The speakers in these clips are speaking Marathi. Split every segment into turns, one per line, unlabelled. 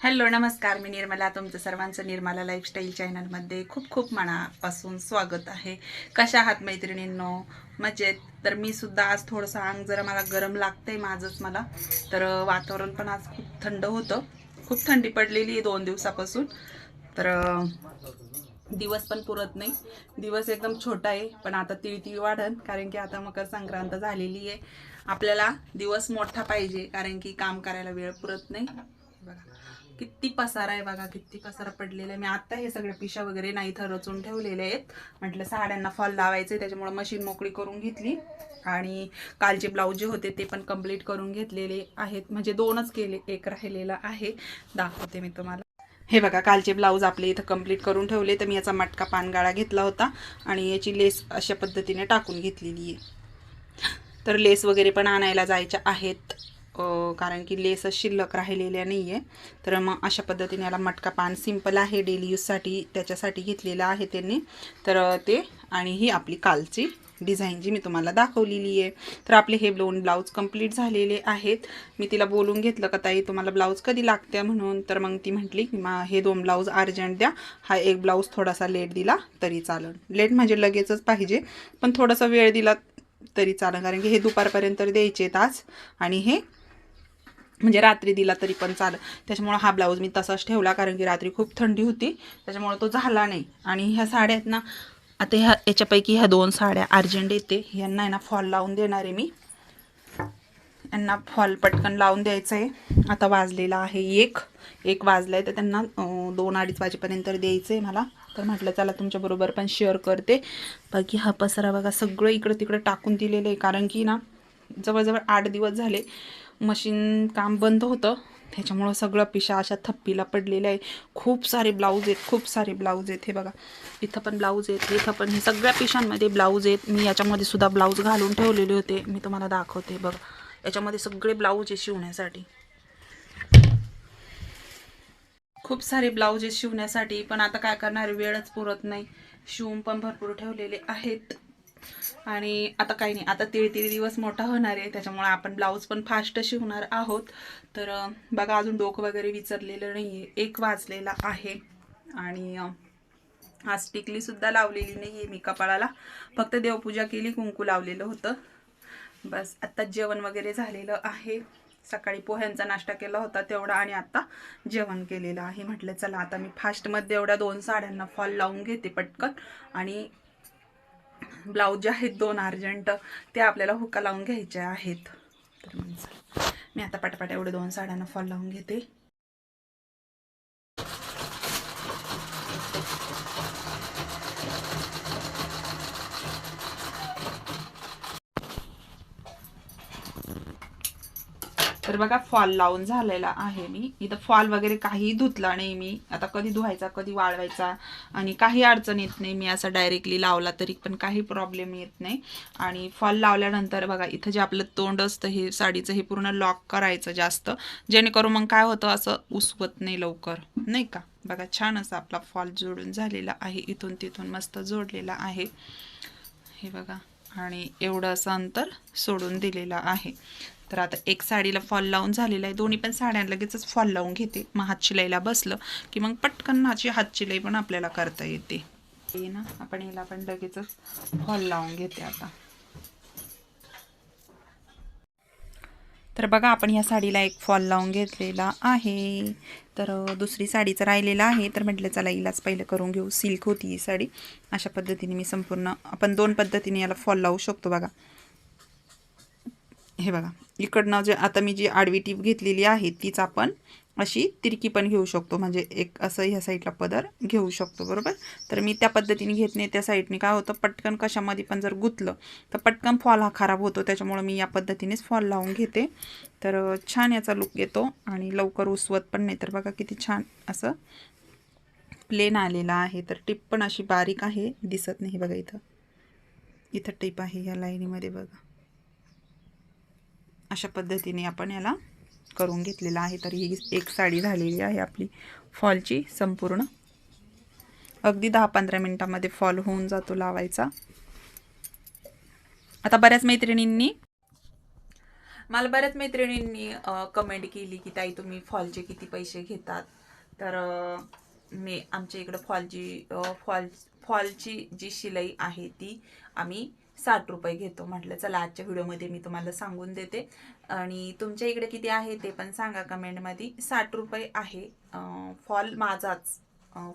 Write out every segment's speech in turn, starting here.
हॅलो नमस्कार. मी निर्मला तुमचं सर्वांचं निर्मला लाईफस्टाईल चॅनलमध्ये खूप खूप मनापासून स्वागत आहे. कशा आहात मैत्रिणींनो? मजेत? तर मी सुद्धा आज थोडंसं अंग जरा मला गरम लागतंय माझंच मला. तर वातावरण पण आज खूप थंड होतं. खूप थंडी पडलेली आहे दोन दिवसापासून. तर दिवस पण पुरत नाही. दिवस एकदम छोटा आहे पण आता तिळतिळ वाढन कारण की आता मकर संक्रांत झालेली आहे. आपल्याला दिवस मोठा पाहिजे कारण की काम करायला वेळ पुरत नाही. किती पसारा आहे बघा किती पसारा पडलेला आहे. मी आत्ता हे सगळे पिशा वगैरे नाही इथं रचून ठेवलेले आहेत. म्हटलं साड्यांना फॉल लावायचे त्याच्यामुळे मशीन मोकळी करून घेतली. आणि कालचे ब्लाऊज जे होते ते पण कंप्लीट करून घेतलेले आहेत. म्हणजे दोनच केले एक राहिलेला आहे. दाखवते मी तुम्हाला. हे बघा कालचे ब्लाऊज आपले इथं कंप्लीट करून ठेवले तर मी याचा मटका पानगाळा घेतला होता. आणि याची लेस अशा पद्धतीने टाकून घेतलेली आहे. तर लेस वगैरे पण आणायला जायच्या आहेत. कारण की लेस शिल्लक राहिलेल्या नाही आहे तर मग अशा पद्धतीने याला मटका पान सिंपल आहे. डेली यूजसाठी त्याच्यासाठी घेतलेलं आहे त्यांनी. तर ते आणि ही आपली कालची डिझाईन जी मी तुम्हाला दाखवलेली आहे. तर आपले हे दोन ब्लाऊज कंप्लीट झालेले आहेत. मी तिला बोलून घेतलं का ताई तुम्हाला ब्लाऊज कधी लागते म्हणून? तर मग ती म्हटली की मा हे दोन ब्लाऊज अर्जंट द्या. हा एक ब्लाऊज थोडासा लेट दिला तरी चालेल. लेट म्हणजे लगेचच पाहिजे पण थोडासा वेळ दिला तरी चालेल. कारण की हे दुपारपर्यंत द्यायचे आहेत आज. आणि हे म्हणजे रात्री दिला तरी पण चालेल. त्याच्यामुळं हा ब्लाऊज मी तसाच ठेवला कारण की रात्री खूप थंडी होती. त्याच्यामुळं तो झाला नाही. आणि ह्या साड्या आहेत ना आता ह्या याच्यापैकी ह्या दोन साड्या अर्जंट येते. यांना आहे ना फॉल लावून देणार आहे मी. यांना फॉल पटकन लावून द्यायचं आहे आता वाजलेला आहे एक. एक वाजला आहे तर त्यांना दोन अडीच वाजेपर्यंत द्यायचं आहे मला. तर म्हटलं चला तुमच्याबरोबर पण शेअर करते. बाकी हा पसरा बघा सगळं इकडं तिकडं टाकून दिलेलं आहे. कारण की ना जवळजवळ आठ दिवस झाले. मशीन काम बंद होतं. त्याच्यामुळं सगळं पिशा अशा थप्पीला पडलेलं आहे. खूप सारे ब्लाऊज आहेत खूप सारे ब्लाऊज आहेत. हे बघा इथं पण ब्लाऊज आहेत इथं पण. हे सगळ्या पिशांमध्ये ब्लाऊज आहेत. मी याच्यामध्ये सुद्धा ब्लाऊज घालून ठेवलेले होते. मी तुम्हाला दाखवते बघा. याच्यामध्ये सगळे ब्लाऊज आहे शिवण्यासाठी. खूप सारे ब्लाऊज आहेत शिवण्यासाठी पण आता काय करणार? वेळच पुरत नाही. शिवून पण भरपूर ठेवलेले आहेत. आणि आता काही नाही आता तीळ तीळ दिवस मोठा होणार आहे त्याच्यामुळे आपण ब्लाऊज पण फास्ट शिवणार आहोत. तर बघा अजून डोकं वगैरे विचारलेलं नाही आहे एक वाजलेला आहे. आणि आज टिकलीसुद्धा लावलेली नाही आहे मी कपाळाला. फक्त देवपूजा केली कुंकू लावलेलं होतं. बस आत्ता जेवण वगैरे झालेलं आहे. सकाळी पोह्यांचा नाश्ता केला होता तेवढा आणि आता जेवण केलेलं आहे. म्हटलं चला आता मी फास्टमध्ये एवढ्या दोन साड्यांना फॉल लावून घेते पटकन. आणि ब्लाऊज जे आहेत दोन अर्जंट ते आपल्याला हुका लावून घ्यायचे आहेत. तर मी आता पटापट एवढे दोन साड्यांना फॉल लावून घेते. तर बघा फॉल लावून झालेला आहे मी. इथं फॉल वगैरे काही धुतला नाही मी. आता कधी धुवायचा कधी वाळवायचा आणि काही अडचण येत नाही. मी असं डायरेक्टली लावला तरी पण काही प्रॉब्लेम येत नाही. आणि फॉल लावल्यानंतर बघा इथं जे आपलं तोंड असतं हे साडीचं हे पूर्ण लॉक करायचं जास्त. जेणेकरून मग काय होतं असं उसवत नाही लवकर. नाही का? बघा छान असं आपला फॉल जोडून झालेला आहे. इथून तिथून मस्त जोडलेला आहे. हे बघा. आणि एवढं असं अंतर सोडून दिलेलं आहे. तर आता एक साडीला फॉल लावून झालेला आहे. दोन्ही पण साड्या लगेचच फॉल लावून घेते. मग हात शिलाईला बसलं की मग पटकन माझी हात शिलाई पण आपल्याला करता येते. हे ना आपण हिला पण लगेचच फॉल लावून घेते आता. तर बघा आपण या साडीला एक फॉल लावून घेतलेला आहे. तर दुसरी साडीचं राहिलेलं आहे. तर म्हटलं चला हिलाच पहिलं करून घेऊ. सिल्क होती ही साडी. अशा पद्धतीने मी संपूर्ण आपण दोन पद्धतीने याला फॉल लावू शकतो बघा. हे बघा इकडनं जे आता मी जी आडवी टीप घेतलेली आहे तीच आपण अशी तिरकी पण घेऊ शकतो. म्हणजे एक असं ह्या साईडला पदर घेऊ शकतो बरोबर? तर मी त्या पद्धतीने घेत नाही त्या साईडने काय होतं पटकन कशामध्ये पण जर गुंतलं तर पटकन फॉल हा खराब होतो. त्याच्यामुळं मी या पद्धतीनेच फॉल लावून घेते. तर छान याचा लुक येतो आणि लवकर उसवत पण नाही. तर बघा किती छान असं प्लेन आलेला आहे. तर टिप पण अशी बारीक आहे दिसत नाही. बघा इथं. इथं टिप आहे ह्या लाईनीमध्ये बघा. अशा पद्धतीने आपण याला करून घेतलेला आहे. तर ही एक साडी झालेली आहे आपली. फॉलची संपूर्ण. अगदी दहा पंधरा मिनटामध्ये फॉल होऊन जातो लावायचा. आता बऱ्याच मैत्रिणींनी मला बऱ्याच मैत्रिणींनी कमेंट केली की ताई तुम्ही फॉलचे किती पैसे घेतात? तर मी आमच्या इकडं फॉलची फॉल फॉलची जी शिलाई आहे ती आम्ही साठ रुपये घेतो म्हटलं. चला आजच्या व्हिडिओमध्ये मी तुम्हाला सांगून देते. आणि तुमच्या इकडे किती आहे ते पण सांगा कमेंटमध्ये. साठ रुपये आहे. फॉल माझाच.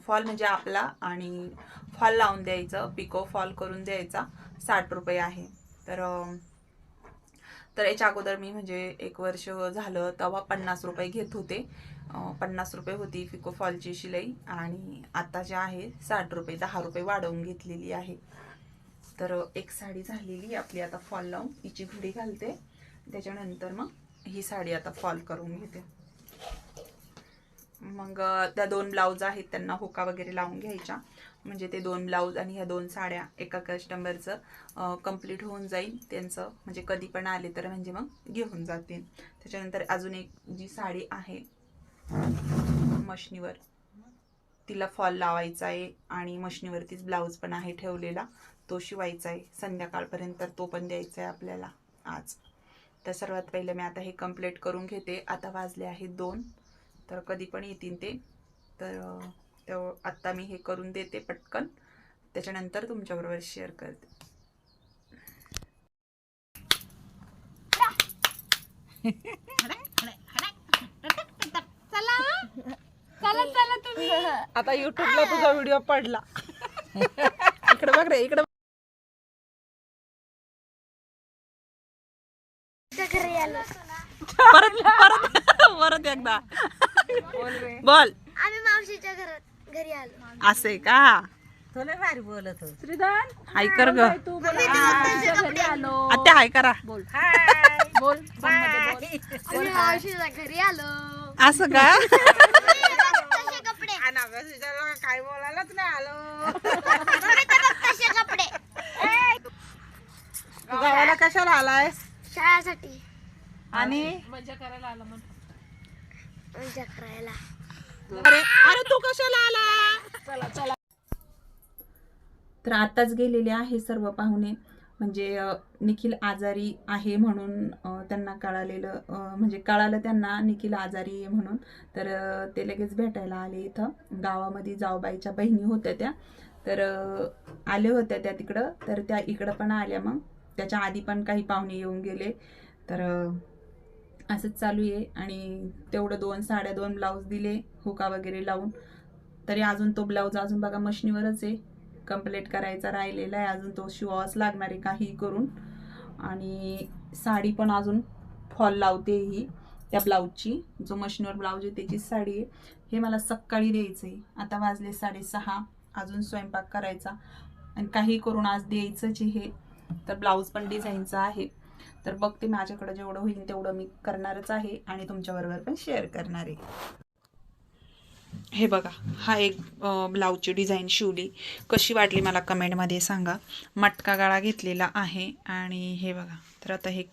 फॉल म्हणजे आपला आणि फॉल लावून द्यायचं. पिको फॉल करून द्यायचा. साठ रुपये आहे. तर तर याच्या अगोदर मी म्हणजे एक वर्ष झालं तेव्हा पन्नास रुपये घेत होते. पन्नास रुपये होती पिको फॉलची शिलाई. आणि आता जे आहे साठ रुपये दहा रुपये वाढवून घेतलेली आहे. तर एक साडी झालेली आपली आता फॉल लावून. हिची घडी घालते. त्याच्यानंतर मग ही साडी आता फॉल करून घेते. मग त्या दोन ब्लाऊज आहेत त्यांना हुका वगैरे लावून घ्यायच्या. म्हणजे ते दोन ब्लाऊज आणि ह्या दोन साड्या एका कस्टमरचं कंप्लीट होऊन जाईल. त्यांचं म्हणजे कधी पण आले तर म्हणजे मग घेऊन जातील. त्याच्यानंतर अजून एक जी साडी आहे मशनीवर. तिला फॉल लावायचा आहे आणि मशनीवरतीच ब्लाऊज पण आहे ठेवलेला. तो शिवायचा आहे संध्याकाळपर्यंत तो पण द्यायचा आहे आपल्याला आज. तर सर्वात पहिले मी आता हे कंप्लीट करून घेते. आता वाजले आहेत दोन. तर कधी पण येतील ते. तर तेव्हा आत्ता मी हे करून देते पटकन. त्याच्यानंतर तुमच्याबरोबर शेअर करते.
चला. चला तुम्ही.
आता युट्यूबला तुझा व्हिडिओ पडला. इकडे बघ रे इकडे परत परत परत एकदा. बोल.
आम्ही मावशीच्या घरात घरी आलो.
असे का?
तुला भारी बोलत होत.
श्रीधन
हाय कर ग.
आम्ही
आत्या हाय करा.
मावशीच्या घरी आलो.
असं का?
तसे कपडे.
काय बोलायलाच नाही आलो.
मम्मी तर बघ तसे कपडे.
तू गावाला कशाला आलायस?
शाळेसाठी.
आणि?
मजा करायला
अरे अरे तू कशाला आला?
तर आताच गेलेले आहे सर्व पाहुणे. म्हणजे निखिल आजारी आहे म्हणून त्यांना कळालेलं म्हणजे कळालं त्यांना निखिल आजारी आहे म्हणून. तर ते लगेच भेटायला आले इथं. गावामध्ये जाऊबाईच्या बहिणी होत्या त्या. तर अ, आले होत्या त्या तिकडं. तर त्या इकडं पण आल्या मग. त्याच्या आधी पण काही पाहुणे येऊन गेले. तर असंच चालू आहे आणि तेवढं दोन साड्या दोन ब्लाऊज दिले हुका वगैरे लावून. तरी अजून तो ब्लाऊज अजून बघा मशनीवरच आहे. कंप्लीट करायचा राहिलेला आहे. अजून तो शिवावाच लागणार आहे काहीही करून. आणि साडी पण अजून फॉल लावते ही त्या ब्लाऊजची जो मशीनवर ब्लाऊज आहे त्याचीच साडी आहे. हे मला सकाळी द्यायचं आहे आता वाजले साडेसहा. अजून स्वयंपाक करायचा. आणि काही करून आज द्यायचंच आहे हे. तर ब्लाऊज पण डिझाईनचा आहे. तर बघते माझ्याकडे जेवढं होईल तेवढं मी करणारच आहे आणि तुमच्याबरोबर पण शेअर करणार आहे. हे बघा हा एक ब्लाऊजची डिझाईन शिवली. कशी वाटली मला कमेंटमध्ये सांगा. मटका गाळा घेतलेला आहे आणि हे बघा तर आता हे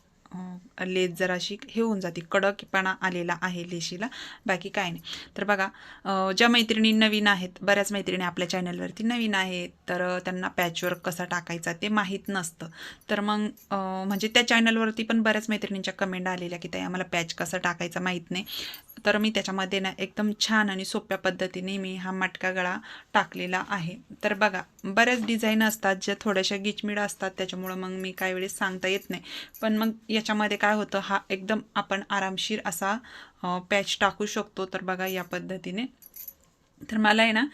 लेस जराशी हे होऊन जाते. कडकपणा आलेला आहे लेशीला. बाकी काय नाही. तर बघा ज्या मैत्रिणी नवीन आहेत बऱ्याच मैत्रिणी आपल्या चॅनलवरती नवीन आहेत तर त्यांना पॅचवर्क कसा टाकायचा ते माहीत नसतं. तर मग म्हणजे त्या चॅनलवरती पण बऱ्याच मैत्रिणींच्या कमेंट आलेल्या की ताई आम्हाला पॅच कसा टाकायचा माहीत नाही. तर मी त्याच्यामध्ये ना एकदम छान आणि सोप्या पद्धतीने मी हा मटका गळा टाकलेला आहे. तर बघा बऱ्याच डिझाईन असतात ज्या थोड्याशा गिचमिड असतात त्याच्यामुळं मग मी काही वेळेस सांगता येत नाही. पण मग याच्यामध्ये काय होतं हा एकदम आपण आरामशीर असा पॅच टाकू शकतो. तर बघा या पद्धतीने. तर मला आहे ना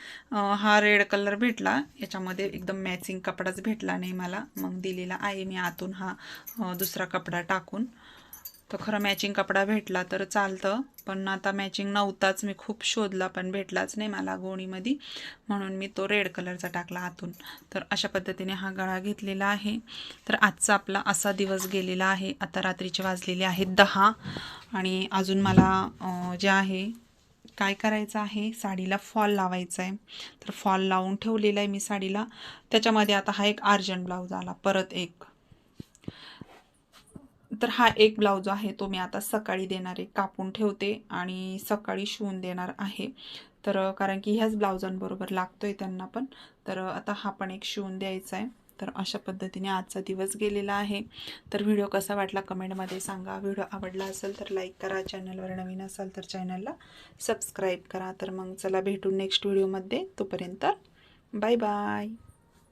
हा रेड कलर भेटला. याच्यामध्ये एकदम मॅचिंग कपडाच भेटला नाही मला. मग दिलेला आहे मी आतून हा दुसरा कपडा टाकून. तर खरं मॅचिंग कपडा भेटला तर चालतं. पण आता मॅचिंग नव्हताच. मी खूप शोधला पण भेटलाच नाही मला गोणीमध्ये. म्हणून मी तो रेड कलरचा टाकला आतून. तर अशा पद्धतीने हा गळा घेतलेला आहे. तर आजचा आपला असा दिवस गेलेला आहे. आता रात्रीचे वाजलेले आहेत दहा. आणि अजून मला जे आहे काय करायचं आहे? साडीला फॉल लावायचा आहे तर फॉल लावून ठेवलेला आहे मी साडीला. त्याच्यामध्ये आता हा एक अर्जंट ब्लाऊज आला. परत एक. तर हा एक ब्लाऊज आहे तो मी आता सकाळी देणार आहे कापून ठेवते आणि सकाळी शिवून देणार आहे. तर कारण की ह्याच ब्लाऊजांबरोबर आहे त्यांना पण. तर आता हा पण एक शिवून द्यायचा आहे. तर अशा पद्धतीने आजचा दिवस गेलेला आहे. तर व्हिडिओ कसा वाटला कमेंटमध्ये सांगा. व्हिडिओ आवडला असेल तर लाईक करा. चॅनलवर नवीन असाल तर चॅनलला सबस्क्राईब करा. तर मग चला भेटू नेक्स्ट व्हिडिओमध्ये. तोपर्यंत बाय बाय.